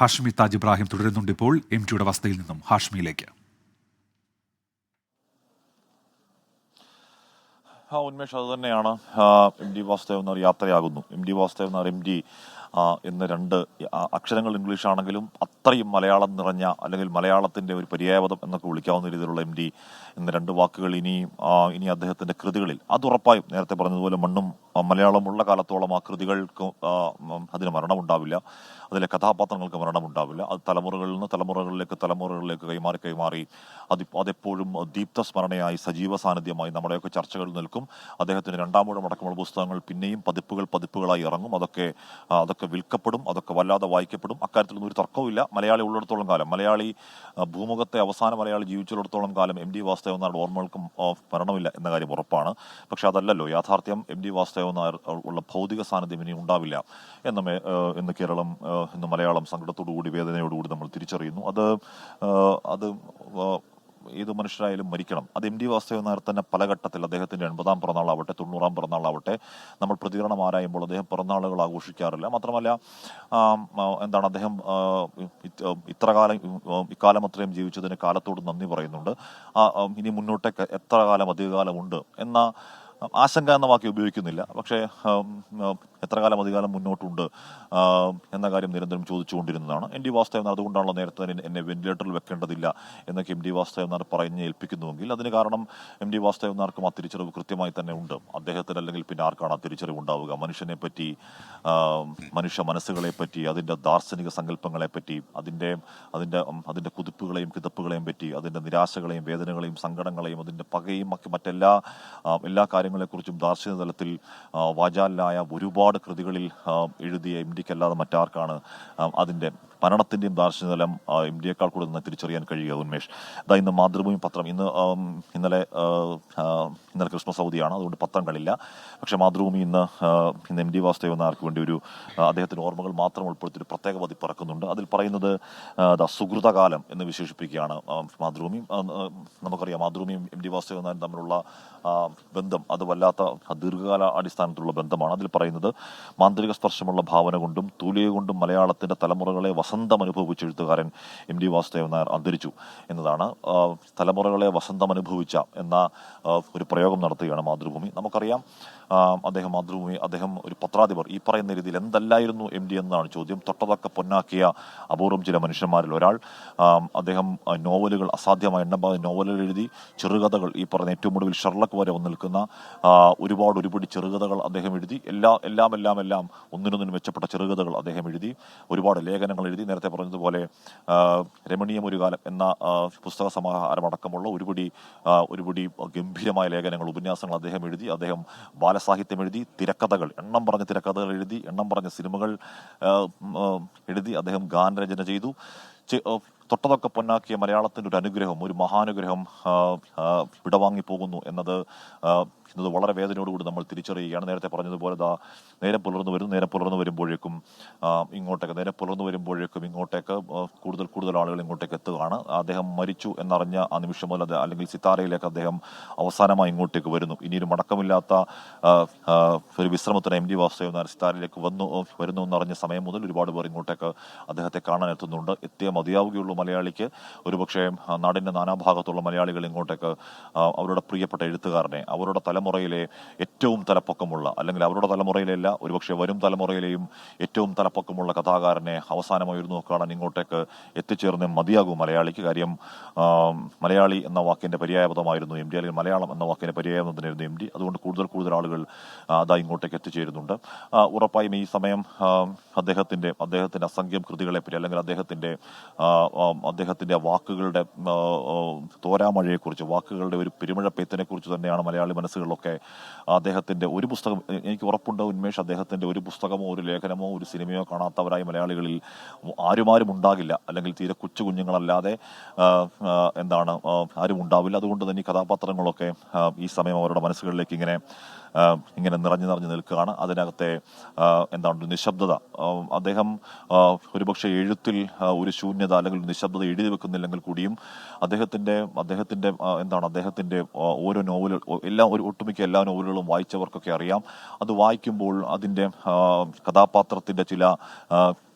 ഹാഷ്മി താജ് ഇബ്രാഹിം തുടരുന്നുണ്ട് ഇപ്പോൾ എം ടിയുടെ വസതിയിൽ നിന്നും. ഹാഷ്മിയിലേക്ക്. ആ ഉന്മേഷ് അത് തന്നെയാണ്. എം ഡി വാസുദേവ് എന്നൊരു യാത്രയാകുന്നു. എം ഡി വാസുദേവ് എന്ന എം ഡി എന്ന രണ്ട് അക്ഷരങ്ങൾ ഇംഗ്ലീഷ് ആണെങ്കിലും അത്രയും മലയാളം നിറഞ്ഞ അല്ലെങ്കിൽ മലയാളത്തിന്റെ ഒരു പര്യായപദം എന്നൊക്കെ വിളിക്കാവുന്ന രീതിയിലുള്ള എം ഡി എന്ന രണ്ട് വാക്കുകൾ ഇനിയും ഇനി അദ്ദേഹത്തിന്റെ കൃതികളിൽ. അത് ഉറപ്പായും നേരത്തെ പറഞ്ഞതുപോലെ മണ്ണും മലയാളമുള്ള കാലത്തോളം ആ കൃതികൾക്ക് അതിന് മരണമുണ്ടാവില്ല. അതിലെ കഥാപാത്രങ്ങൾക്ക് മരണമുണ്ടാവില്ല. അത് തലമുറകളിൽ നിന്ന് തലമുറകളിലേക്ക് തലമുറകളിലേക്ക് കൈമാറി കൈമാറി അത് അതെപ്പോഴും ദീപ്ത സ്മരണയായി സജീവ സാന്നിധ്യമായി നമ്മുടെയൊക്കെ ചർച്ചകളിൽ നിൽക്കും. അദ്ദേഹത്തിന്റെ രണ്ടാമൂഴം അടക്കമുള്ള പുസ്തകങ്ങൾ പിന്നെയും പതിപ്പുകൾ പതിപ്പുകളായി ഇറങ്ങും. അതൊക്കെ അതൊക്കെ വിൽക്കപ്പെടും അതൊക്കെ വല്ലാതെ വായിക്കപ്പെടും. അക്കാര്യത്തിലൊന്നും ഒരു തർക്കവുമില്ല. മലയാളി ഉള്ളിടത്തോളം കാലം മലയാളി ഭൂമുഖത്തെ അവസാന മലയാളി ജീവിച്ചിടത്തോളം കാലം എം ഡി വാസുദേവൻ നായരുടെ ഓർമ്മകൾക്കും മരണമില്ല എന്ന കാര്യം ഉറപ്പാണ്. പക്ഷെ അതല്ലല്ലോ യാഥാർത്ഥ്യം എം ഡി വാസുദേവൻ നായർ ഉള്ള ഭൗതിക സാന്നിധ്യം ഇനി ഉണ്ടാവില്ല. എന്ന് എന്ന് കേരളം ഇന്ന് മലയാളം സങ്കടത്തോടുകൂടി വേദനയോടുകൂടി നമ്മൾ തിരിച്ചറിയുന്നു. അത് അത് ഏത് മനുഷ്യരായാലും മരിക്കണം. അത് എം ഡി വാസുദേവൻ നായർ തന്നെ പല ഘട്ടത്തിൽ അദ്ദേഹത്തിന്റെ എൺപതാം പിറന്നാളാവട്ടെ തൊണ്ണൂറാം പിറന്നാളാവട്ടെ നമ്മൾ പ്രതികരണം ആരായുമ്പോൾ അദ്ദേഹം പിറന്നാളുകൾ ആഘോഷിക്കാറില്ല. മാത്രമല്ല എന്താണ് അദ്ദേഹം ഇത്ര കാലം ഇക്കാലം അത്രയും ജീവിച്ചതിന് കാലത്തോട് നന്ദി പറയുന്നുണ്ട്. ഇനി മുന്നോട്ടേക്ക് എത്ര കാലം അധികകാലം ഉണ്ട് എന്ന ആശങ്ക എന്ന വാക്ക് ഉപയോഗിക്കുന്നില്ല. പക്ഷേ എത്ര കാലം അധികാലം മുന്നോട്ടുണ്ട് എന്ന കാര്യം നിരന്തരം ചോദിച്ചുകൊണ്ടിരുന്നതാണ്. എൻ ഡി വാസുദേവൻ നായർ അതുകൊണ്ടാണല്ലോ നേരത്തെ തന്നെ എന്നെ വെന്റിലേറ്ററിൽ വെക്കേണ്ടതില്ല എന്നൊക്കെ എം ഡി വാസുദേവൻ നാർ പറഞ്ഞ് ഏൽപ്പിക്കുന്നുവെങ്കിൽ അതിന് കാരണം എം ഡി വാസുദേവൻ നായർക്കും ആ തിരിച്ചറിവ് കൃത്യമായി തന്നെ ഉണ്ട്. അദ്ദേഹത്തിന് അല്ലെങ്കിൽ പിന്നെ ആർക്കാണ് ആ തിരിച്ചറിവ് ഉണ്ടാവുക? മനുഷ്യനെ പറ്റി മനുഷ്യ മനസ്സുകളെ പറ്റി അതിന്റെ ദാർശനിക സങ്കല്പങ്ങളെ പറ്റി അതിന്റെ അതിന്റെ അതിന്റെ കുതിപ്പുകളെയും കിതപ്പുകളെയും പറ്റി അതിന്റെ നിരാശകളെയും വേദനകളെയും സങ്കടങ്ങളെയും അതിന്റെ പകയും മറ്റ് മറ്റെല്ലാ എല്ലാ എല്ലാ കാര്യങ്ങളെക്കുറിച്ചും ദാർശനിക തലത്തിൽ വാചാലായ ഒരുപാട് കൃതികളിൽ എഴുതിയ എം ഡിക്കല്ലാതെ മറ്റാർക്കാണ് അതിന്റെ മരണത്തിന്റെയും ദാർശനിക തലം എം ഡിയേക്കാൾ കൂടുതൽ നിന്ന് തിരിച്ചറിയാൻ കഴിയുക ഉന്മേഷ്. അതാ ഇന്ന് മാതൃഭൂമി പത്രം. ഇന്ന് ഇന്നലെ ഇന്നലെ ക്രിസ്മസ് അവധിയാണ് അതുകൊണ്ട് പത്രം കളില്ല പക്ഷേ മാതൃഭൂമി ഇന്ന് ഇന്ന് എം ഡി വാസുദേവൻ നായർക്ക് വേണ്ടി ഒരു അദ്ദേഹത്തിന്റെ ഓർമ്മകൾ മാത്രം ഉൾപ്പെടുത്തി ഒരു പ്രത്യേക പതിപ്പ് ഇറക്കുന്നുണ്ട് അതിൽ പറയുന്നത് ദാ സുഹൃതകാലം എന്ന് വിശേഷിപ്പിക്കുകയാണ് മാതൃഭൂമി. നമുക്കറിയാം മാതൃഭൂമിയും എം ഡി വാസുദേവൻ നായരും തമ്മിലുള്ള ബന്ധം അത് വല്ലാത്ത ദീർഘകാല അടിസ്ഥാനത്തിലുള്ള ബന്ധമാണ്. അതിൽ പറയുന്നത് മാന്ത്രിക സ്പർശമുള്ള ഭാവന കൊണ്ടും തൂലിക കൊണ്ടും മലയാളത്തിന്റെ തലമുറകളെ അനുഭവിച്ച എഴുത്തുകാരൻ എം ഡി വാസുദേവൻ നായർ അന്തരിച്ചു എന്നതാണ് തലമുറകളെ വസന്തം അനുഭവിച്ച എന്ന ഒരു പ്രയോഗം നടത്തുകയാണ് മാതൃഭൂമി. നമുക്കറിയാം അദ്ദേഹം മാതൃഭൂമി അദ്ദേഹം ഒരു പത്രാധിപർ. ഈ പറയുന്ന രീതിയിൽ എന്തല്ലായിരുന്നു എം ഡി എന്നാണ് ചോദ്യം. തൊട്ടതൊക്കെ പൊന്നാക്കിയ അപൂർവം ചില മനുഷ്യന്മാരിൽ ഒരാൾ അദ്ദേഹം നോവലുകൾ അസാധ്യമായ എണ്ണപ്പാത നോവലുകൾ എഴുതി ചെറുകഥകൾ ഈ പറഞ്ഞ ഏറ്റവും ഒടുവിൽ ഷെർലക്ക് വരെ നിൽക്കുന്ന ഒരുപാട് ഒരുപിടി ചെറുകഥകൾ അദ്ദേഹം എഴുതി. എല്ലാ എല്ലാം എല്ലാം എല്ലാം ഒന്നിനൊന്നിനും മെച്ചപ്പെട്ട ചെറുകഥകൾ അദ്ദേഹം എഴുതി. ഒരുപാട് ലേഖനങ്ങൾ എഴുതി. നേരത്തെ പറഞ്ഞതുപോലെ രമണീയം ഒരു കാലം എന്ന പുസ്തക സമാഹാരം അടക്കമുള്ള ഒരുപിടി ഒരുപടി ഗംഭീരമായ ലേഖനങ്ങൾ ഉപന്യാസങ്ങൾ അദ്ദേഹം എഴുതി അദ്ദേഹം ബാലസാഹിത്യം എഴുതി തിരക്കഥകൾ എണ്ണം പറഞ്ഞ തിരക്കഥകൾ എഴുതി എണ്ണം പറഞ്ഞ സിനിമകൾ എഴുതി അദ്ദേഹം ഗാനരചന ചെയ്തു. തൊട്ടതൊക്കെ പൊന്നാക്കിയ മലയാളത്തിന്റെ ഒരു അനുഗ്രഹം ഒരു മഹാനുഗ്രഹം വിടവാങ്ങി പോകുന്നു എന്നത് എന്നത് വളരെ വേദനയോടുകൂടി നമ്മൾ തിരിച്ചറിയുകയാണ്. നേരത്തെ പറഞ്ഞതുപോലെ ദാ നേരെ പുലർന്നു വരുന്നു. നേരെ പുലർന്നു വരുമ്പോഴേക്കും ഇങ്ങോട്ടേക്ക് നേരെ പുലർന്നു വരുമ്പോഴേക്കും ഇങ്ങോട്ടേക്ക് കൂടുതൽ കൂടുതൽ ആളുകൾ ഇങ്ങോട്ടേക്ക് എത്തുകയാണ്. അദ്ദേഹം മരിച്ചു എന്നറിഞ്ഞ ആ നിമിഷം മുതൽ അല്ലെങ്കിൽ സിത്താരയിലേക്ക് അദ്ദേഹം അവസാനമായി ഇങ്ങോട്ടേക്ക് വരുന്നു. ഇനി ഒരു മടക്കമില്ലാത്ത ഒരു വിശ്രമത്തിന് എം ഡി വാസുദേവൻ നായർ സിത്താരയിലേക്ക് വന്നു വരുന്നു എന്നറിഞ്ഞ സമയം മുതൽ ഒരുപാട് പേർ ഇങ്ങോട്ടേക്ക് അദ്ദേഹത്തെ കാണാൻ എത്തുന്നുണ്ട്. എത്തിയ മതിയാവുകയുള്ളൂ. മലയാളിക്ക് ഒരുപക്ഷെ നാടിന്റെ നാനാഭാഗത്തുള്ള മലയാളികൾ ഇങ്ങോട്ടേക്ക് അവരുടെ പ്രിയപ്പെട്ട എഴുത്തുകാരനെ അവരുടെ തലമുറയിലെ ഏറ്റവും തലപ്പൊക്കമുള്ള അല്ലെങ്കിൽ അവരുടെ തലമുറയിലല്ല ഒരുപക്ഷെ വരും തലമുറയിലെയും ഏറ്റവും തലപ്പൊക്കമുള്ള കഥാകാരനെ അവസാനമായി ഒരു നോക്കുകയാണെങ്കിൽ ഇങ്ങോട്ടേക്ക് എത്തിച്ചേർന്ന് മതിയാകും മലയാളിക്ക്. കാര്യം മലയാളി എന്ന വാക്കിന്റെ പര്യായപദമായിരുന്നു എം ഡി അല്ലെങ്കിൽ മലയാളം എന്ന വാക്കിന്റെ പര്യായപദമായിരുന്നു എം ഡി. അതുകൊണ്ട് കൂടുതൽ കൂടുതൽ ആളുകൾ അതാ ഇങ്ങോട്ടേക്ക് എത്തിച്ചേരുന്നുണ്ട്. ഉറപ്പായും ഈ സമയം അദ്ദേഹത്തിന്റെ അദ്ദേഹത്തിന്റെ അസംഖ്യം കൃതികളെപ്പറ്റി അല്ലെങ്കിൽ അദ്ദേഹത്തിന്റെ അദ്ദേഹത്തിന്റെ വാക്കുകളുടെ തോരാമഴയെക്കുറിച്ച് വാക്കുകളുടെ ഒരു പെരുമഴ പെയ്ത്തിനെ കുറിച്ച് തന്നെയാണ് മലയാളി മനസ്സുകളിലൊക്കെ അദ്ദേഹത്തിന്റെ ഒരു പുസ്തകം എനിക്ക് ഉറപ്പുണ്ട് ഉന്മേഷ്? അദ്ദേഹത്തിന്റെ ഒരു പുസ്തകമോ ഒരു ലേഖനമോ ഒരു സിനിമയോ കാണാത്തവരായി മലയാളികളിൽ ആരുമാരും ഉണ്ടാകില്ല. അല്ലെങ്കിൽ തീരെ കൊച്ചു കുഞ്ഞുങ്ങളല്ലാതെ എന്താണ് ആരും ഉണ്ടാവില്ല അതുകൊണ്ട് തന്നെ ഈ കഥാപാത്രങ്ങളൊക്കെ ഈ സമയം അവരുടെ മനസ്സുകളിലേക്ക് ഇങ്ങനെ ഇങ്ങനെ നിറഞ്ഞു നിറഞ്ഞു നിൽക്കുകയാണ്. അതിനകത്തെ എന്താണ് നിശബ്ദത. അദ്ദേഹം ഒരുപക്ഷെ എഴുത്തിൽ ഒരു ശൂന്യത അല്ലെങ്കിൽ നിശബ്ദത എഴുതി വെക്കുന്നില്ലെങ്കിൽ കൂടിയും അദ്ദേഹത്തിന്റെ അദ്ദേഹത്തിന്റെ എന്താണ് അദ്ദേഹത്തിന്റെ ഓരോ നോവലുകൾ എല്ലാ ഒരു ഒട്ടുമിക്ക എല്ലാ നോവലുകളും വായിച്ചവർക്കൊക്കെ അറിയാം. അത് വായിക്കുമ്പോൾ അതിന്റെ കഥാപാത്രത്തിന്റെ ചില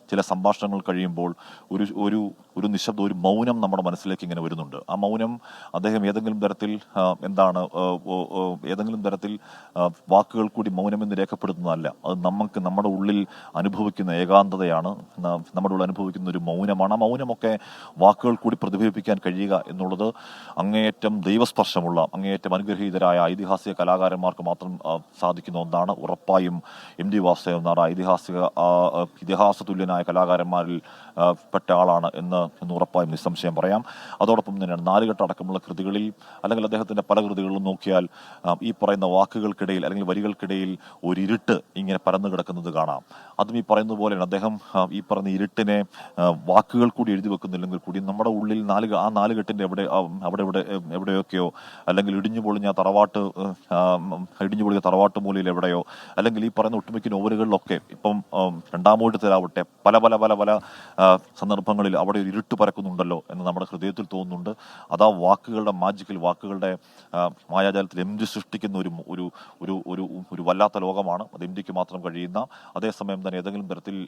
ചില സംഭാഷണങ്ങൾ കഴിയുമ്പോൾ ഒരു ഒരു ഒരു നിശബ്ദ ഒരു മൗനം നമ്മുടെ മനസ്സിലേക്ക് ഇങ്ങനെ വരുന്നുണ്ട്. ആ മൗനം അദ്ദേഹം ഏതെങ്കിലും തരത്തിൽ എന്താണ് ഏതെങ്കിലും തരത്തിൽ വാക്കുകൾ കൂടി മൗനമെന്ന് രേഖപ്പെടുത്തുന്നതല്ല. അത് നമുക്ക് നമ്മുടെ ഉള്ളിൽ അനുഭവിക്കുന്ന ഏകാന്തതയാണ്. നമ്മുടെ ഉള്ളിൽ അനുഭവിക്കുന്ന ഒരു മൗനമാണ്. ആ മൗനമൊക്കെ വാക്കുകൾ കൂടി പ്രതിഫലിപ്പിക്കാൻ കഴിയുക എന്നുള്ളത് അങ്ങേയറ്റം ദൈവസ്പർശമുള്ള അങ്ങേയറ്റം അനുഗ്രഹീതരായ ഐതിഹാസിക കലാകാരന്മാർക്ക് മാത്രം സാധിക്കുന്ന ഒന്നാണ്. ഉറപ്പായും എം ഡി വാസുദേവൻ ഐതിഹാസിക ഇതിഹാസ തുല്യനായ കലാകാരന്മാരിൽ പെട്ട ആളാണ് എന്ന് ഉറപ്പായും നിസ്സംശയം പറയാം. അതോടൊപ്പം തന്നെയാണ് നാലുകെട്ട് അടക്കമുള്ള കൃതികളിൽ അല്ലെങ്കിൽ അദ്ദേഹത്തിന്റെ പല കൃതികളിലും നോക്കിയാൽ ഈ പറയുന്ന വാക്കുകൾക്കിടയിൽ അല്ലെങ്കിൽ വരികൾക്കിടയിൽ ഒരു ഇരുട്ട് ഇങ്ങനെ പരന്നു കിടക്കുന്നത് കാണാം. അതും ഈ പറയുന്ന പോലെയാണ് അദ്ദേഹം ഈ പറഞ്ഞ ഇരുട്ടിനെ വാക്കുകൾ കൂടി എഴുതി വെക്കുന്നില്ലെങ്കിൽ കൂടി നമ്മുടെ ഉള്ളിൽ നാല് ആ നാലുകെട്ടിന്റെ എവിടെ അവിടെ ഇവിടെ എവിടെയൊക്കെയോ അല്ലെങ്കിൽ ഇടിഞ്ഞു പൊളിഞ്ഞ തറവാട്ട് ഇടിഞ്ഞു പൊളിഞ്ഞ തറവാട്ട് മൂലയിൽ എവിടെയോ അല്ലെങ്കിൽ ഈ പറയുന്ന ഒട്ടുമിക്ക നോവലുകളിലൊക്കെ ഇപ്പം രണ്ടാമൂഴത്തിലാവട്ടെ പല പല പല പല സന്ദർഭങ്ങളിൽ അവിടെ ഒരു ഇരുട്ട് പരക്കുന്നുണ്ടല്ലോ എന്ന് നമ്മുടെ ഹൃദയത്തിൽ തോന്നുന്നുണ്ട്. അതാ വാക്കുകളുടെ മാജിക്കൽ വാക്കുകളുടെ മായാജാലത്തിൽ എം ജി സൃഷ്ടിക്കുന്ന ഒരു ഒരു ഒരു ഒരു ഒരു വല്ലാത്ത ലോകമാണ്. അത് എം ജിക്ക് മാത്രം കഴിയുന്ന അതേസമയം തന്നെ ഏതെങ്കിലും തരത്തിൽ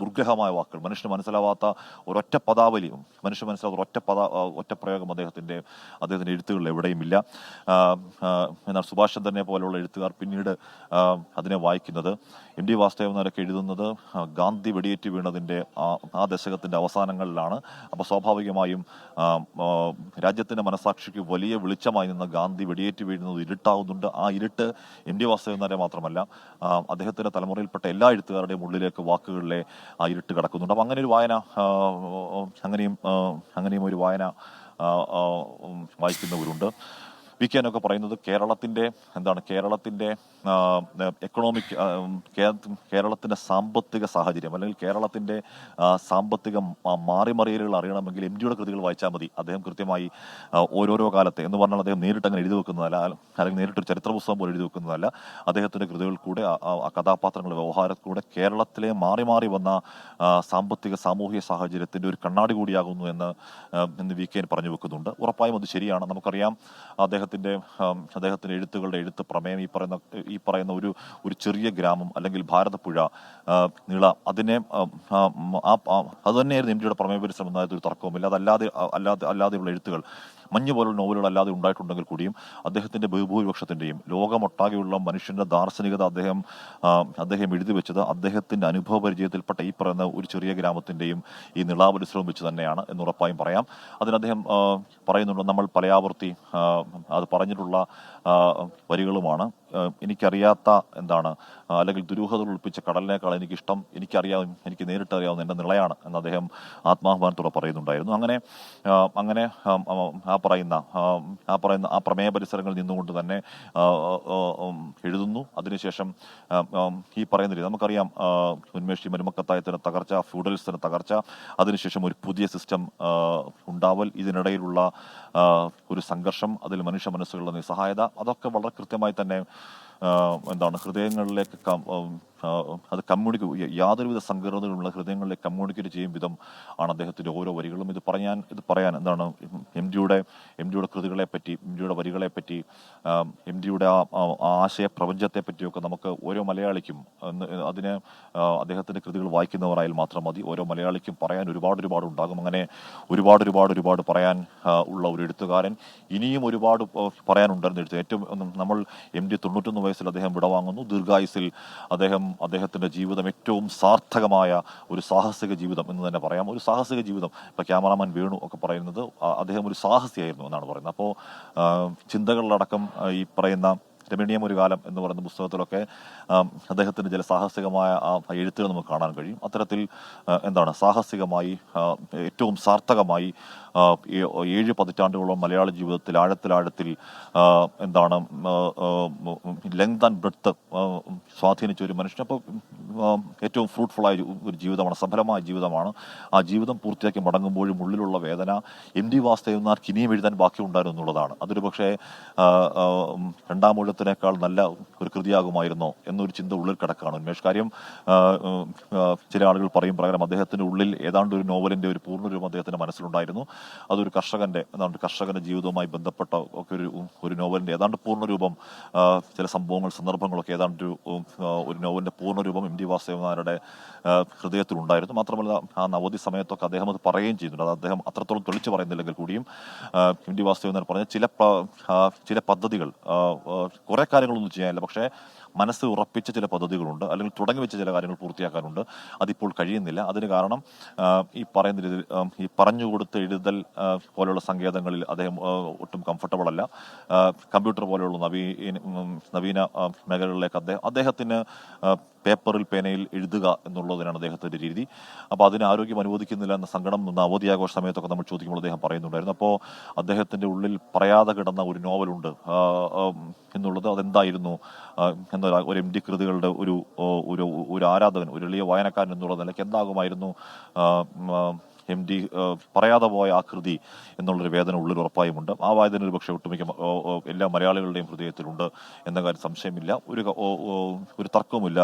ദുർഗ്രഹമായ വാക്കുകൾ മനുഷ്യന് മനസ്സിലാവാത്ത ഒരൊറ്റ പദാവലിയും മനുഷ്യ മനസ്സിലാവാത്ത ഒറ്റ പദ ഒറ്റ പ്രയോഗം അദ്ദേഹത്തിന്റെ അദ്ദേഹത്തിന്റെ എഴുത്തുകളിൽ എവിടെയും ഇല്ല. ആ, ആ, എന്നാൽ സുഭാഷ് ചന്ദ്രനെ പോലുള്ള എഴുത്തുകാർ പിന്നീട് അതിനെ വായിക്കുന്നത്. എം ഡി വാസുദേവൻ നായരൊക്കെ എഴുതുന്നത് ഗാന്ധി വെടിയേറ്റ് വീണതിന്റെ ആ ദശകത്തിന്റെ അവസാനങ്ങളിലാണ്. അപ്പോൾ സ്വാഭാവികമായും രാജ്യത്തിന്റെ മനസാക്ഷിക്ക് വലിയ വെളിച്ചമായി നിന്ന ഗാന്ധി വെടിയേറ്റ് വീഴുന്നത് ഇരുട്ടാവുന്നുണ്ട്. ആ ഇരുട്ട് എം ഡി വാസുദേവനാരെ മാത്രമല്ല അദ്ദേഹത്തിന്റെ തലമുറയിൽപ്പെട്ട എല്ലാ എഴുത്തുകാരുടെയും ഉള്ളിലേക്ക് വാക്കുകളിലെ ആ ഇരുട്ട് കിടക്കുന്നുണ്ട്. അപ്പം അങ്ങനെ ഒരു വായന അങ്ങനെയും അങ്ങനെയും ഒരു വായന വായിക്കുന്നവരുണ്ട്. വി കെ എന്നൊക്കെ പറയുന്നത് കേരളത്തിന്റെ എന്താണ് കേരളത്തിന്റെ എക്കണോമിക് കേരളത്തിന്റെ സാമ്പത്തിക സാഹചര്യം അല്ലെങ്കിൽ കേരളത്തിന്റെ സാമ്പത്തിക മാറി മാറിമറിയലുകൾ അറിയണമെങ്കിൽ എം ജിയുടെ കൃതികൾ വായിച്ചാൽ മതി. അദ്ദേഹം കൃത്യമായി ഓരോരോ കാലത്തെ എന്ന് പറഞ്ഞാൽ അദ്ദേഹം നേരിട്ട് അങ്ങനെ എഴുതി വെക്കുന്നതല്ല അല്ലെങ്കിൽ നേരിട്ടൊരു ചരിത്ര പുസ്തകം പോലെ എഴുതി വെക്കുന്നതല്ല. അദ്ദേഹത്തിന്റെ കൃതികൾ കൂടെ ആ- കഥാപാത്രങ്ങളുടെ വ്യവഹാരത്തിലൂടെ കേരളത്തിലെ മാറി മാറി വന്ന സാമ്പത്തിക സാമൂഹിക സാഹചര്യത്തിന്റെ ഒരു കണ്ണാടി കൂടിയാകുന്നു എന്ന് എന്ന് വി കെ പറഞ്ഞു വെക്കുന്നുണ്ട്. ഉറപ്പായും അത് ശരിയാണ്. നമുക്കറിയാം അദ്ദേഹത്തിന്റെ ആം, അദ്ദേഹത്തിന്റെ എഴുത്തുകളുടെ എഴുത്ത് പ്രമേയം ഈ പറയുന്ന ഈ പറയുന്ന ഒരു ഒരു ചെറിയ ഗ്രാമം അല്ലെങ്കിൽ ഭാരതപ്പുഴ നീള അതിനെ ആം, അതുതന്നെയായിരുന്നു അത് എം ജിയുടെ പ്രമേയ പരിശ്രമം എന്നതിൽ ഒരു തർക്കവുമില്ല. അതല്ലാതെ അല്ലാതെ അല്ലാതെയുള്ള എഴുത്തുകൾ. മഞ്ഞ് പോലുള്ള നോവലുകൾ അല്ലാതെ ഉണ്ടായിട്ടുണ്ടെങ്കിൽ കൂടിയും അദ്ദേഹത്തിന്റെ ബഹുഭൂരിപക്ഷത്തിന്റെയും ലോകമൊട്ടാകെയുള്ള മനുഷ്യന്റെ ദാർശനികത അദ്ദേഹം അദ്ദേഹം എഴുതി വെച്ചത് അദ്ദേഹത്തിന്റെ അനുഭവ പരിചയത്തിൽപ്പെട്ട ഈ പറയുന്ന ഒരു ചെറിയ ഗ്രാമത്തിന്റെയും ഈ നിളാപരിശ്രമം വെച്ച് തന്നെയാണ് എന്ന് ഉറപ്പായും പറയാം. അതിന് അദ്ദേഹം പറയുന്നുണ്ട് നമ്മൾ പലയാവർത്തി അത് പറഞ്ഞിട്ടുള്ള വരികളുമാണ്. എനിക്കറിയാത്ത എന്താണ് അല്ലെങ്കിൽ ദുരൂഹതകൾ ഒളിപ്പിച്ച കടലിനേക്കാൾ എനിക്കിഷ്ടം എനിക്കറിയാവും എനിക്ക് നേരിട്ട് അറിയാവുന്ന എന്റെ നിളയാണ് എന്ന് അദ്ദേഹം ആത്മാഭിമാനത്തോടെ പറയുന്നുണ്ടായിരുന്നു. അങ്ങനെ അങ്ങനെ ആ, പറയുന്ന ആ, പറയുന്ന ആ പ്രമേയ പരിസരങ്ങളിൽ നിന്നുകൊണ്ട് തന്നെ എഴുതുന്നു. അതിനുശേഷം ഈ പറയുന്ന രീതി നമുക്കറിയാം ഉന്മേഷി മരുമക്കത്തായത്തിന് തകർച്ച ഫ്യൂഡൽസിന് തകർച്ച അതിനുശേഷം ഒരു പുതിയ സിസ്റ്റം ഉണ്ടാവൽ ഇതിനിടയിലുള്ള ഒരു സംഘർഷം അതിൽ മനുഷ്യ മനസ്സുകളുടെ നിസ്സഹായത അതൊക്കെ വളരെ കൃത്യമായി തന്നെ എന്താണ് ഹൃദയങ്ങളിലേക്ക് അത് കമ്മ്യൂണിക്കേ യാതൊരുവിധ സങ്കീർണതകളുള്ള ഹൃദയങ്ങളിലെ കമ്മ്യൂണിക്കേറ്റ് ചെയ്യും വിധം ആണ് അദ്ദേഹത്തിന്റെ ഓരോ വരികളും. ഇത് പറയാൻ ഇത് പറയാൻ എന്താണ് എം ഡിയുടെ എം ഡിയുടെ കൃതികളെ പറ്റി എം ഡിയുടെ വരികളെ പറ്റി എം ഡിയുടെ ആ ആശയ പ്രപഞ്ചത്തെ പറ്റിയൊക്കെ നമുക്ക് ഓരോ മലയാളിക്കും അതിന് അദ്ദേഹത്തിന്റെ കൃതികൾ വായിക്കുന്നവരായാൽ മാത്രം മതി. ഓരോ മലയാളിക്കും പറയാൻ ഒരുപാട് ഒരുപാട് ഉണ്ടാകും. അങ്ങനെ ഒരുപാട് ഒരുപാട് ഒരുപാട് പറയാൻ ഉള്ള ഒരു എഴുത്തുകാരൻ ഇനിയും ഒരുപാട് പറയാനുണ്ടായിരുന്നു എഴുത്ത് ഏറ്റവും നമ്മൾ എം ഡി തൊണ്ണൂറ്റൊന്ന് വയസ്സിൽ അദ്ദേഹം വിടവാങ്ങുന്നു. ദീർഘായുസിൽ അദ്ദേഹം അദ്ദേഹത്തിന്റെ ജീവിതം ഏറ്റവും സാർത്ഥകമായ ഒരു സാഹസിക ജീവിതം എന്ന് തന്നെ പറയാം. ഒരു സാഹസിക ജീവിതം. ഇപ്പോൾ ക്യാമറാമാൻ വേണു ഒക്കെ പറയുന്നത് അദ്ദേഹം ഒരു സാഹസിയായിരുന്നു എന്നാണ് പറയുന്നത്. അപ്പോൾ ചിന്തകളിലടക്കം ഈ പറയുന്ന രമണീയം ഒരു കാലം എന്ന് പറയുന്ന പുസ്തകത്തിലൊക്കെ അദ്ദേഹത്തിന്റെ ചില സാഹസികമായ ആ എഴുത്തുകൾ നമുക്ക് കാണാൻ കഴിയും. അത്തരത്തിൽ എന്താണ് സാഹസികമായി ഏറ്റവും സാർത്ഥകമായി ഏഴ് പതിറ്റാണ്ടുകളോളം മലയാള ജീവിതത്തിൽ ആഴത്തിലാഴത്തിൽ എന്താണ് ലെങ്ത് ആൻഡ് ബ്രെഡ്ത്ത് സ്വാധീനിച്ച ഒരു മനുഷ്യൻ. അപ്പോൾ ഏറ്റവും ഫ്രൂട്ട്ഫുൾ ആയ ഒരു- ജീവിതമാണ് സഫലമായ ജീവിതമാണ്. ആ ജീവിതം പൂർത്തിയാക്കി മടങ്ങുമ്പോഴും ഉള്ളിലുള്ള വേദന എം ഡി വാസ്തവനാർക്ക് ഇനിയും എഴുതാൻ ബാക്കിയുണ്ടായിരുന്നു എന്നുള്ളതാണ്. അതൊരു പക്ഷേ രണ്ടാം ഉം, നല്ല ഒരു കൃതിയാകുമായിരുന്നോ എന്നൊരു ചിന്ത ഉള്ളിൽ കിടക്കുകയാണ് ഉന്മേഷ്. കാര്യം ചില ആളുകൾ പറയും പ്രകാരം അദ്ദേഹത്തിന്റെ ഉള്ളിൽ ഏതാണ്ട് ഒരു നോവലിന്റെ ഒരു പൂർണരൂപം അദ്ദേഹത്തിന്റെ മനസ്സിലുണ്ടായിരുന്നു. അതൊരു കർഷകന്റെ ഏതാണ്ട് കർഷകന്റെ ജീവിതവുമായി ബന്ധപ്പെട്ട ഒക്കെ ഒരു ഒരു നോവലിന്റെ ഏതാണ്ട് പൂർണരൂപം രൂപം ചില സംഭവങ്ങൾ സന്ദർഭങ്ങളൊക്കെ ഏതാണ്ട് ഒരു ഒരു നോവലിന്റെ പൂർണരൂപം എം ഡി വാസുദേവനാരുടെ ആ, ഹൃദയത്തിലുണ്ടായിരുന്നു. മാത്രമല്ല ആ നവതി സമയത്തൊക്കെ അദ്ദേഹം അത് പറയുകയും ചെയ്യുന്നുണ്ട് അത് അദ്ദേഹം അത്രത്തോളം തെളിച്ചു പറയുന്നില്ലെങ്കിൽ കൂടിയും എം ഡി പറഞ്ഞ ചില ചില പദ്ധതികൾ കുറെ കാര്യങ്ങളൊന്നും ചെയ്യാനില്ല. പക്ഷേ മനസ്സ് ഉറപ്പിച്ച ചില പദ്ധതികളുണ്ട് അല്ലെങ്കിൽ തുടങ്ങി വെച്ച ചില കാര്യങ്ങൾ പൂർത്തിയാക്കാനുണ്ട്. അതിപ്പോൾ കഴിയുന്നില്ല. അതിന് കാരണം ഈ പറയുന്ന രീതിയിൽ ഈ പറഞ്ഞു കൊടുത്ത എഴുതൽ പോലെയുള്ള സങ്കേതങ്ങളിൽ അദ്ദേഹം ഒട്ടും കംഫർട്ടബിൾ അല്ല. കമ്പ്യൂട്ടർ പോലെയുള്ള നവീന നവീന മേഖലകളിലേക്ക് അദ്ദേഹം അദ്ദേഹത്തിന് പേപ്പറിൽ പേനയിൽ എഴുതുക എന്നുള്ളതിനാണ് അദ്ദേഹത്തിന്റെ രീതി. അപ്പോൾ അതിന് ആരോഗ്യം അനുവദിക്കുന്നില്ല എന്ന സങ്കടം നവതി ആഘോഷ സമയത്തൊക്കെ നമ്മൾ ചോദിക്കുമ്പോൾ അദ്ദേഹം പറയുന്നുണ്ടായിരുന്നു. അപ്പോൾ അദ്ദേഹത്തിന്റെ ഉള്ളിൽ പറയാതെ കിടന്ന ഒരു നോവലുണ്ട് എന്നുള്ളത് അതെന്തായിരുന്നു ആ, എന്ന ഒരു എം ഡി കൃതികളുടെ ഒരു ഒരു ഒരു ആരാധകൻ ഒരു എളിയ വായനക്കാരൻ എന്നുള്ള നിലയ്ക്ക് എന്താകുമായിരുന്നു എം ഡി പറയാതെ പോയ ആ കൃതി എന്നുള്ളൊരു വേദന ഉള്ളിൽ ഉറപ്പായുമുണ്ട്. ആ വായന ഒരു പക്ഷേ ഒട്ടുമിക്ക എല്ലാ മലയാളികളുടെയും ഹൃദയത്തിലുണ്ട് എന്ന കാര്യം സംശയമില്ല. ഒരു ഒരു തർക്കവുമില്ല.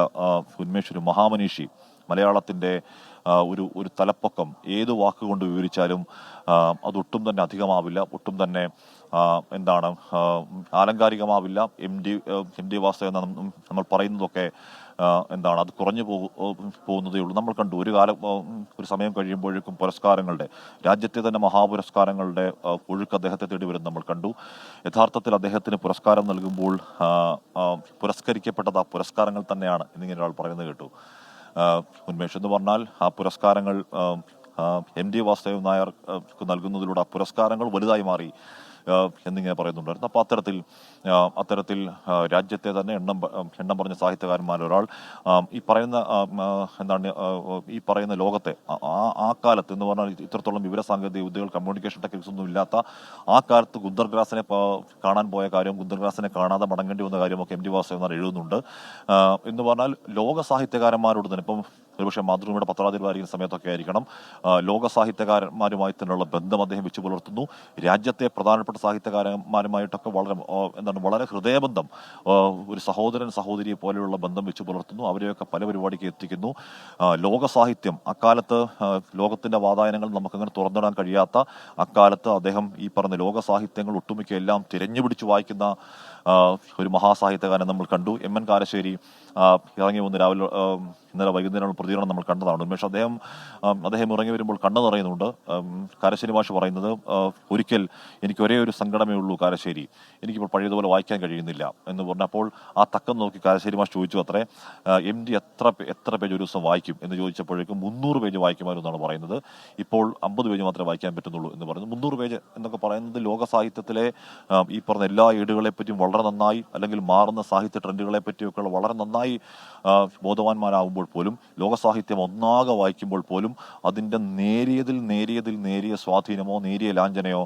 ഉന്മേഷ് ഒരു മഹാമനീഷി. മലയാളത്തിന്റെ ഒരു ഒരു തലപ്പൊക്കം ഏത് വാക്കുകൊണ്ട് വിവരിച്ചാലും അതൊട്ടും തന്നെ അധികമാവില്ല. ഒട്ടും തന്നെ എന്താണ് ആലങ്കാരികമാവില്ല. M D M D Vasudevan നമ്മൾ പറയുന്നതൊക്കെ എന്താണ് അത് കുറഞ്ഞു പോകു- പോകുന്നതേ ഉള്ളൂ. നമ്മൾ കണ്ടു ഒരു കാലം ഒരു സമയം കഴിയുമ്പോഴേക്കും പുരസ്കാരങ്ങളുടെ രാജ്യത്തെ തന്നെ മഹാപുരസ്കാരങ്ങളുടെ ഒഴുക്ക് അദ്ദേഹത്തെ തേടി വരും നമ്മൾ കണ്ടു. യഥാർത്ഥത്തിൽ അദ്ദേഹത്തിന് പുരസ്കാരം നൽകുമ്പോൾ പുരസ്കരിക്കപ്പെട്ടത് ആ പുരസ്കാരങ്ങൾ തന്നെയാണ് എന്നിങ്ങനെ ഒരാൾ പറയുന്നത് കേട്ടു. ഉന്മേഷ് എന്ന് പറഞ്ഞാൽ ആ പുരസ്കാരങ്ങൾ എം ഡി വാസുദേവൻ നായർക്ക് നൽകുന്നതിലൂടെ ആ പുരസ്കാരങ്ങൾ വലുതായി മാറി. എന്നിങ്ങനെ പറയുന്നുണ്ടായിരുന്നു അപ്പോൾ അത്തരത്തിൽ അത്തരത്തിൽ രാജ്യത്തെ തന്നെ എണ്ണം എണ്ണം പറഞ്ഞ സാഹിത്യകാരന്മാരിൽ ഒരാൾ ഈ പറയുന്ന എന്താണ് ഈ പറയുന്ന ലോകത്തെ ആ- കാലത്ത് എന്ന് പറഞ്ഞാൽ ഇത്രത്തോളം വിവര സാങ്കേതിക വിദ്യകൾ കമ്മ്യൂണിക്കേഷൻ ടെക്നിക്സ് ഒന്നും ഇല്ലാത്ത ആ കാലത്ത് ഗുന്ദർഗ്രാസിനെ കാണാൻ പോയ കാര്യം ഗുന്ദർഗ്രാസിനെ കാണാതെ മടങ്ങേണ്ടി വന്ന കാര്യമൊക്കെ എം ഡി വാസുദേവൻ എഴുതുന്നുണ്ട്. എന്ന് പറഞ്ഞാൽ ലോക സാഹിത്യകാരന്മാരോട് തന്നെ ഇപ്പം ഒരുപക്ഷെ മാതൃഭൂമിയുടെ പത്രാധിപരായിരിക്കുന്ന സമയത്തൊക്കെ ആയിരിക്കണം. ലോക സാഹിത്യകാരന്മാരുമായി തന്നെയുള്ള ബന്ധം അദ്ദേഹം വെച്ചു പുലർത്തുന്നു. രാജ്യത്തെ പ്രധാനപ്പെട്ട സാഹിത്യകാരന്മാരുമായിട്ടൊക്കെ വളരെ എന്താണ് വളരെ ഹൃദയബന്ധം ഒരു സഹോദരൻ സഹോദരിയെ പോലെയുള്ള ബന്ധം വെച്ചു പുലർത്തുന്നു. അവരെയൊക്കെ പല പരിപാടിക്ക് എത്തിക്കുന്നു. ലോക സാഹിത്യം അക്കാലത്ത് ലോകത്തിന്റെ വാതായനങ്ങൾ നമുക്കങ്ങനെ തുറന്നിടാൻ കഴിയാത്ത അക്കാലത്ത് അദ്ദേഹം ഈ പറഞ്ഞ ലോക സാഹിത്യങ്ങൾ ഒട്ടുമിക്ക എല്ലാം തിരഞ്ഞുപിടിച്ച് വായിക്കുന്ന ആ, ഒരു മഹാസാഹിത്യകാരൻ നമ്മൾ കണ്ടു. എം എൻ കാരശ്ശേരി ഇറങ്ങി വന്ന് രാവിലെ ഇന്നലെ വൈകുന്നേരം പ്രതികരണം നമ്മൾ കണ്ടതാണ്. ഉന്മേഷ് അദ്ദേഹം അദ്ദേഹം ഇറങ്ങി വരുമ്പോൾ കണ്ണു നിറയുന്നുണ്ട്. കാരശ്ശേരി മാഷ് പറയുന്നത് ഒരിക്കൽ എനിക്ക് ഒരേ ഒരു സംഘടനയേ ഉള്ളൂ കാരശ്ശേരി. എനിക്കിപ്പോൾ പഴയതുപോലെ വായിക്കാൻ കഴിയുന്നില്ല എന്ന് പറഞ്ഞപ്പോൾ ആ തക്കം നോക്കി കാരശ്ശേരി മാഷ് ചോദിച്ചു അത്രേ എം ഡി എത്ര എത്ര പേജ് ഒരു ദിവസം വായിക്കും എന്ന് ചോദിച്ചപ്പോഴേക്കും മുന്നൂറ് പേജ് വായിക്കുമായിരുന്നു എന്നാണ് പറയുന്നത്. ഇപ്പോൾ അമ്പത് പേജ് മാത്രമേ വായിക്കാൻ പറ്റുന്നുള്ളൂ എന്ന് പറയുന്നത് മുന്നൂറ് പേജ് എന്നൊക്കെ പറയുന്നത് ലോക സാഹിത്യത്തിലെ ഈ പറഞ്ഞ എല്ലാ ഏടുകളെ പറ്റിയും വളരെ നന്നായി അല്ലെങ്കിൽ മാറുന്ന സാഹിത്യ ട്രെൻഡുകളെ പറ്റിയൊക്കെ വളരെ നന്നായി ബോധവാന്മാരാകുമ്പോൾ പോലും ലോക സാഹിത്യം ഒന്നാകെ വായിക്കുമ്പോൾ പോലും അതിന്റെ നേരിയതിൽ നേരിയതിൽ നേരിയ സ്വാധീനമോ നേരിയ ലാഞ്ചനയോ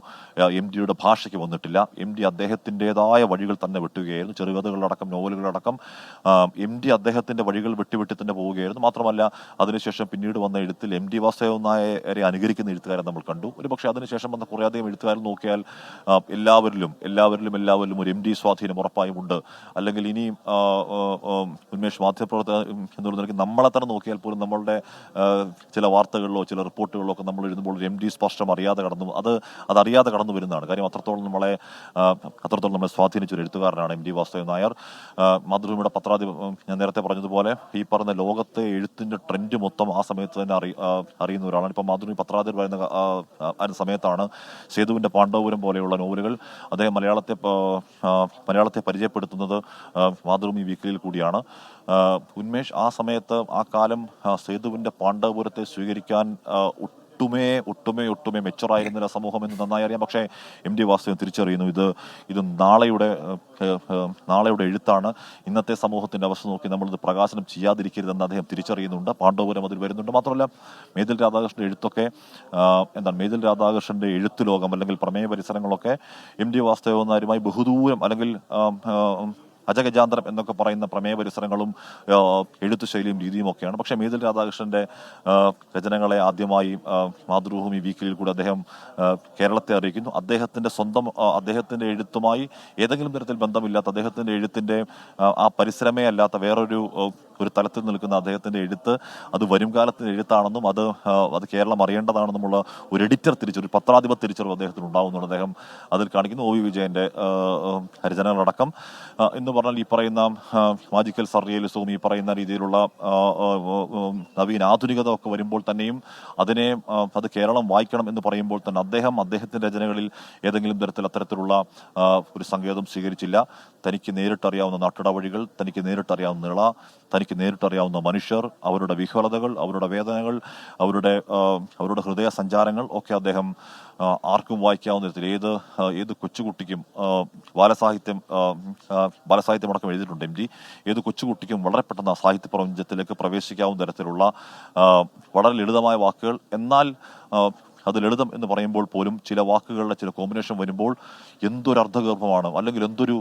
എം ഡിയുടെ ഭാഷയ്ക്ക് വന്നിട്ടില്ല. എം ഡി അദ്ദേഹത്തിന്റെതായ വഴികൾ തന്നെ വെട്ടുകയായിരുന്നു. ചെറുകഥകളടക്കം നോവലുകളടക്കം എം ഡി അദ്ദേഹത്തിന്റെ വഴികൾ വെട്ടിവെട്ടി തന്നെ പോവുകയായിരുന്നു. മാത്രമല്ല അതിനുശേഷം പിന്നീട് വന്ന എഴുത്തിൽ എം ഡി വാസുദേവൻ നായരെ അനുകരിക്കുന്ന എഴുത്തുകാരെ നമ്മൾ കണ്ടു. ഒരു പക്ഷേ അതിനുശേഷം വന്ന കുറേയധികം എഴുത്തുകാരെ നോക്കിയാൽ എല്ലാവരിലും എല്ലാവരിലും എല്ലാവരിലും ഒരു എം ഡി സ്വാധീനം ഉറപ്പായും ഉണ്ട്. അല്ലെങ്കിൽ ഇനിയും ഉന്മേഷ് മാധ്യമപ്രവർത്തക എന്നുള്ള നിലയ്ക്ക് നമ്മളെ തന്നെ നോക്കിയാൽ പോലും നമ്മളുടെ ചില വാർത്തകളിലോ ചില റിപ്പോർട്ടുകളിലോ ഒക്കെ നമ്മൾ എഴുതുമ്പോൾ ഒരു എം ഡി സ്പഷ്ടം അറിയാതെ കടന്നു അത് അതറിയാതെ കടന്നു വരുന്നതാണ്. കാര്യം അത്രത്തോളം നമ്മളെ അത്രത്തോളം നമ്മളെ സ്വാധീനിച്ചൊരു എഴുത്തുകാരനാണ് എം ഡി വാസുദേവൻ നായർ. മാതൃഭൂമിയുടെ പത്രാധി ഞാൻ നേരത്തെ പറഞ്ഞതുപോലെ ഈ പറഞ്ഞ ലോകത്തെ എഴുത്തിന്റെ ട്രെൻഡ് മൊത്തം ആ സമയത്ത് തന്നെ അറി അറിയുന്ന ഒരാളാണ്. ഇപ്പോൾ മാതൃഭൂമി പത്രാധിപർ പറയുന്ന ആ, സമയത്താണ് സേതുവിന്റെ പാണ്ഡവപുരം പോലെയുള്ള നോവലുകൾ. അദ്ദേഹം മലയാളത്തെ മലയാളത്തെ പരിചയപ്പെടുത്തുന്നത് മാതൃഭൂമി വീക്കിലിയിൽ കൂടിയാണ്. ഉന്മേഷ് ആ സമയത്ത് ആ കാലം സേതുവിന്റെ പാണ്ഡവപുരത്തെ സ്വീകരിക്കാൻ ഒട്ടുമേ ഒട്ടുമേ ഒട്ടുമേ മെച്ചറായിരുന്നില്ല സമൂഹം എന്ന് നന്നായി അറിയാം. പക്ഷേ എം ഡി വാസുദേവൻ തിരിച്ചറിയുന്നു ഇത് ഇത് നാളെയുടെ നാളെയുടെ എഴുത്താണ്. ഇന്നത്തെ സമൂഹത്തിന്റെ അവസ്ഥ നോക്കി നമ്മളിത് പ്രകാശനം ചെയ്യാതിരിക്കരുതെന്ന് അദ്ദേഹം തിരിച്ചറിയുന്നുണ്ട്. പാണ്ഡവപുരം അതിൽ വരുന്നുണ്ട്. മാത്രമല്ല മേതിൽ രാധാകൃഷ്ണന്റെ എഴുത്തൊക്കെ എന്താണ് മേതിൽ രാധാകൃഷ്ണന്റെ എഴുത്ത് ലോകം അല്ലെങ്കിൽ പ്രമേയ പരിസരങ്ങളൊക്കെ എം ഡി വാസുദേവൻ ബഹുദൂരം അല്ലെങ്കിൽ അജഗജാന്തരം എന്നൊക്കെ പറയുന്ന പ്രമേയ പരിസരങ്ങളും ആ, എഴുത്തു ശൈലിയും രീതിയും ഒക്കെയാണ്. പക്ഷേ മേതിൽ രാധാകൃഷ്ണന്റെ ആ, രചനകളെ ആദ്യമായി മാതൃഭൂമി വീക്കിലിൽ കൂടി അദ്ദേഹം കേരളത്തെ അറിയിക്കുന്നു. അദ്ദേഹത്തിന്റെ സ്വന്തം അദ്ദേഹത്തിന്റെ എഴുത്തുമായി ഏതെങ്കിലും തരത്തിൽ ബന്ധമില്ലാത്ത അദ്ദേഹത്തിന്റെ എഴുത്തിന്റെ ആ, പരിസരമേ അല്ലാത്ത വേറൊരു ഒരു തലത്തിൽ നിൽക്കുന്ന അദ്ദേഹത്തിന്റെ എഴുത്ത് അത് വരും കാലത്തിന്റെ എഴുത്താണെന്നും അത് അത് കേരളം അറിയേണ്ടതാണെന്നുമുള്ള ഒരു എഡിറ്റർ തിരിച്ചറിവ് പത്രാധിപ തിരിച്ചറിവ് അദ്ദേഹത്തിന് ഉണ്ടാവുന്നുണ്ട് അദ്ദേഹം അതിൽ കാണിക്കുന്നു. ഒ വി ആ, രചനകളടക്കം. എന്ന് പറഞ്ഞാൽ ഈ പറയുന്ന മാജിക്കൽ സർറിയലിസവും ഈ പറയുന്ന രീതിയിലുള്ള നവീന ആധുനികത ഒക്കെ വരുമ്പോൾ തന്നെയും അതിനെ അത് കേരളം വായിക്കണം എന്ന് പറയുമ്പോൾ തന്നെ അദ്ദേഹം അദ്ദേഹത്തിന്റെ രചനകളിൽ ഏതെങ്കിലും തരത്തിൽ അത്തരത്തിലുള്ള ഒരു സങ്കേതം സ്വീകരിച്ചില്ല. തനിക്ക് നേരിട്ടറിയാവുന്ന നാട്ടിട വഴികൾ തനിക്ക് നേരിട്ടറിയാവുന്ന നിള തനിക്ക് നേരിട്ടറിയാവുന്ന മനുഷ്യർ അവരുടെ വിഹ്വലതകൾ അവരുടെ വേദനകൾ അവരുടെ അവരുടെ ഹൃദയ സഞ്ചാരങ്ങൾ ഒക്കെ അദ്ദേഹം ആർക്കും വായിക്കാവുന്ന തരത്തിൽ ഏത് ഏത് കൊച്ചുകുട്ടിക്കും ബാലസാഹിത്യം ബാലസാഹിത്യം അടക്കം എഴുതിയിട്ടുണ്ട് എം ജി. ഏത് കൊച്ചുകുട്ടിക്കും വളരെ പെട്ടെന്ന് സാഹിത്യ പ്രപഞ്ചത്തിലേക്ക് പ്രവേശിക്കാവുന്ന തരത്തിലുള്ള വളരെ ലളിതമായ വാക്കുകൾ. എന്നാൽ അത് ലളിതം എന്ന് പറയുമ്പോൾ പോലും ചില വാക്കുകളുടെ ചില കോമ്പിനേഷൻ വരുമ്പോൾ എന്തൊരു അർത്ഥഗർഭമാണ് അല്ലെങ്കിൽ എന്തൊരു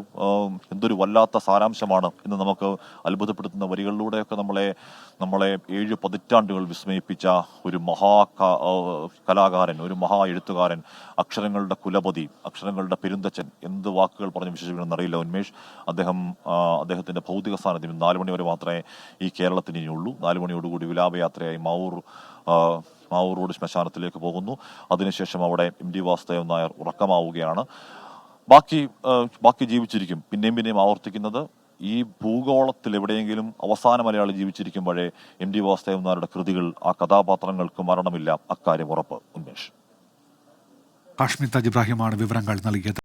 എന്തൊരു വല്ലാത്ത സാരാംശമാണ് എന്ന് നമുക്ക് അത്ഭുതപ്പെടുത്തുന്ന വരികളിലൂടെയൊക്കെ നമ്മളെ നമ്മളെ ഏഴ് പതിറ്റാണ്ടുകൾ വിസ്മയിപ്പിച്ച ഒരു മഹാ കലാകാരൻ ഒരു മഹാ എഴുത്തുകാരൻ അക്ഷരങ്ങളുടെ കുലപതി അക്ഷരങ്ങളുടെ പെരുന്തച്ചൻ എന്ത് വാക്കുകൾ പറഞ്ഞ് വിശേഷിപ്പിക്കണമെന്ന് അറിയില്ല ഉന്മേഷ്. അദ്ദേഹം അദ്ദേഹത്തിന്റെ ഭൗതിക സാന്നിധ്യം നാല് മണി വരെ മാത്രമേ ഈ കേരളത്തിന് ഇനിയുള്ളൂ നാല് മണിയോടുകൂടി വിലാപയാത്രയായി മാവൂർ മാവൂർ റോഡ് ശ്മശാനത്തിലേക്ക് പോകുന്നു. അതിനുശേഷം അവിടെ എം ഡി വാസുദേവൻ നായർ ഉറക്കമാവുകയാണ്. ബാക്കി ബാക്കി ജീവിച്ചിരിക്കും. പിന്നെയും പിന്നെയും ആവർത്തിക്കുന്നത് ഈ ഭൂഗോളത്തിൽ എവിടെയെങ്കിലും അവസാന മലയാളി ജീവിച്ചിരിക്കുമ്പോഴേ എം ഡി വാസുദേവൻ നായരുടെ കൃതികൾ ആ കഥാപാത്രങ്ങൾക്ക് മരണമില്ല. അക്കാര്യം ഉറപ്പ് ഉന്മേഷ്. ഹാഷ്മി താജ് ഇബ്രാഹിമാണ് വിവരങ്ങൾ നൽകിയത്.